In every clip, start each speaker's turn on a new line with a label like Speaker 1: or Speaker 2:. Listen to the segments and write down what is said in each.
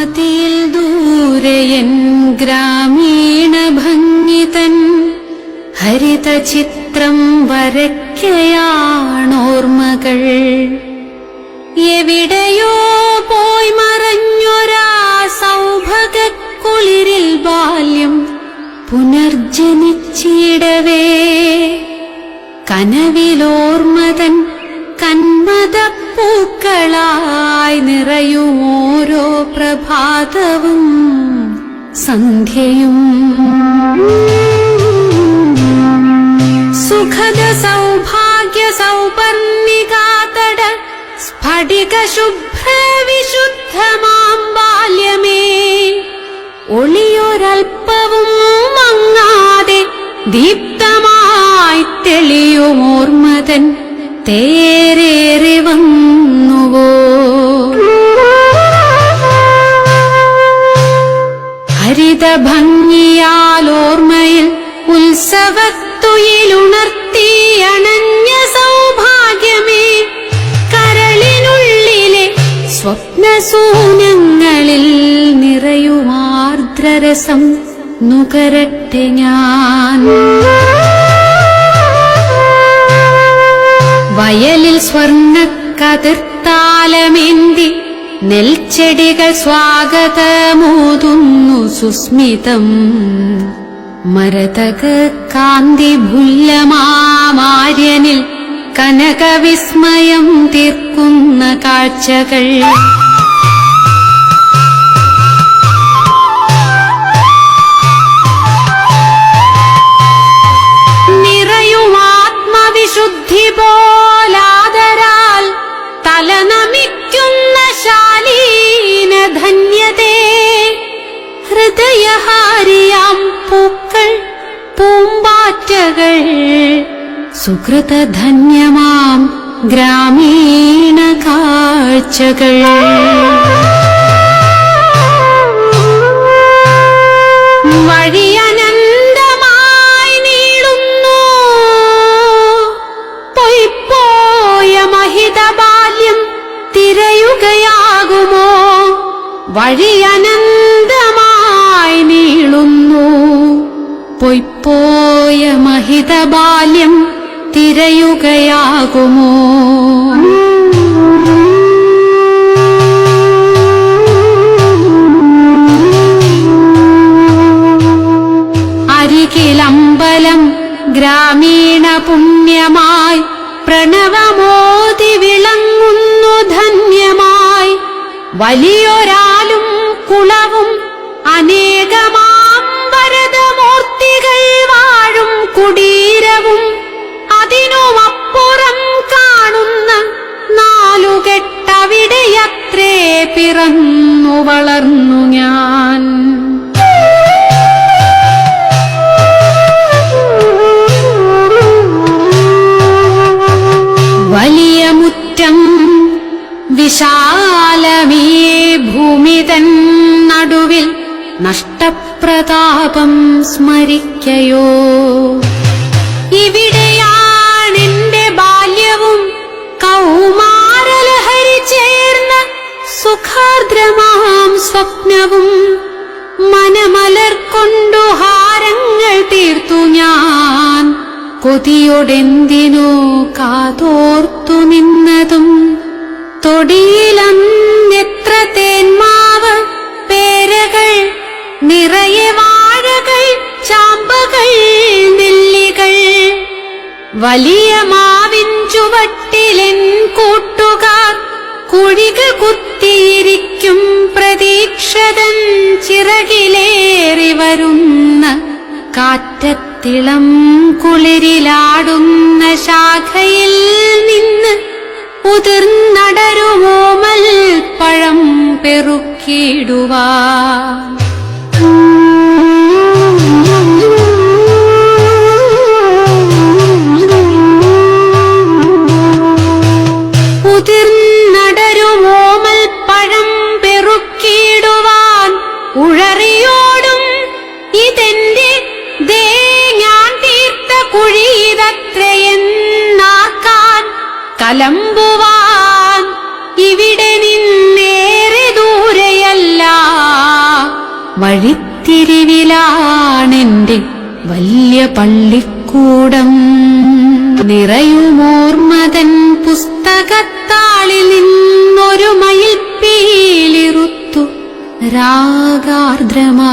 Speaker 1: മതിൽ ദൂരയൻ ഗ്രാമീണ ഭംഗിതൻ ഹരിത ചിത്രം വരയ്ക്കയാണോർമ്മകൾ. എവിടെയോ പോയി മറഞ്ഞൊരാ സൗഭഗക്കുളിരിൽ ബാല്യം പുനർജനിച്ചിടവേ. കനവിലോർമ്മതൻ കന്മതപ്പൂക്കളായി നിറയും ഓരോ പ്രഭാതവും സന്ധ്യയും. സുഖദ സൗഭാഗ്യ സൗപർണികാതട സ്ഫടിക ശുഭ്ര വിശുദ്ധമാം ബാല്യമേ. ഒളിയൊരൽപ്പവും മങ്ങാതെ ദീപ്തമായി തെളിയുമോർമ്മതൻ തേരേറി വന്നുവോ? ഹരിത ഭംഗിയാലോർമ്മയിൽ ഉത്സവത്തുയിലുണർത്തി അണഞ്ഞ സൗഭാഗ്യമേ കരളിനുള്ളിലെ സ്വപ്നസൂനങ്ങളിൽ നിറയുമാർദ്രരസം നുകരട്ടെ ഞാൻ. വയലിൽ സ്വർണ കതിർത്താലമേന്തി നെൽച്ചെടികൾ സ്വാഗതമോതുന്നു സുസ്മിതം. മരതക കാന്തി ഭുല്ലമാര്യനിൽ കനകവിസ്മയം തീർക്കുന്ന കാഴ്ചകൾ. നിറയും പോലാദരാൽ തലനമിക്കുന്ന ശാലീന ധന്യതേ. ഹൃദയഹാരിയാം പൂക്കൾ പൂമ്പാറ്റകൾ സുഹൃതധന്യമാം ഗ്രാമീണ കാഴ്ചകൾ. വഴിയനന്തമായി നീളുന്നു. പൊയ്പോയ മഹിത ബാല്യം തിരയുകയാകുമോ? അരികിലമ്പലം ഗ്രാമീണ പുണ്യമായി പ്രണവമോതി വിളങ്ങുന്നു ധന്യമായി വലിയൊരാലും കുളവും അനേകമാം സ്മരിക്കയോ ഇവിടെയാണെന്റെ ബാല്യവും. കൗമാരലഹരി ചേർന്ന സുഖാർദ്രമാം സ്വപ്നവും. മനമലർ കൊണ്ടു ഹാരങ്ങൾ തീർത്തു ഞാൻ. കൊതിയോടെന്തിനോ കാതോർത്തു നിന്നതും. തൊടിയിലന്നെത്ര തേന്മാവ് പേരകൾ നിറയെ വാഴകൾ വലിയ മാവിൻ ചുവട്ടിലെൻ കൂട്ടുകാർ കുഴിക കുത്തിയിരിക്കും പ്രതീക്ഷതൻ ചിറകിലേറി വരുന്ന കാറ്റത്തിളം കുളിരിലാടുന്ന ശാഖയിൽ നിന്ന് ഉതിർന്നടരുമോമൽ പഴം പെറുക്കിടുവാൻ കലമ്പുവാൻ ഇവിടെ നിന്നേറെ ദൂരെയല്ല. വഴിത്തിരിവിലാണെന്റെ വല്യ പള്ളിക്കൂടം. നിറയുമോർമതൻ പുസ്തകത്താളിൽ നിന്നൊരു മയിൽ പീലിറുത്തു രാഗാർദ്രമാ.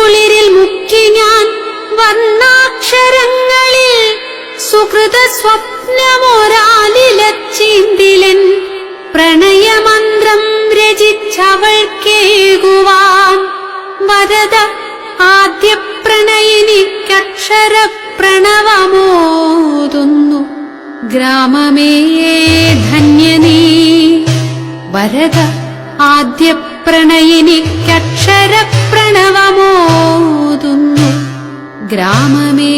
Speaker 1: മഷിക്കുളിരിൽ മുക്കി ഞാൻ വർണാക്ഷരങ്ങളിൽ സുഹൃത സ്വപ്നമൊരാലിലച്ചീന്തിലൻ പ്രണയമന്ത്രം രചിച്ചവൾ കേകുവാൻ വരത ആദ്യ പ്രണയിനിക്കക്ഷര പ്രണവമോതുന്നു ഗ്രാമമേ ധന്യനീ. വരത ആദ്യ പ്രണയിനിക്കക്ഷര പ്രണവമോതുന്നു ഗ്രാമമേ.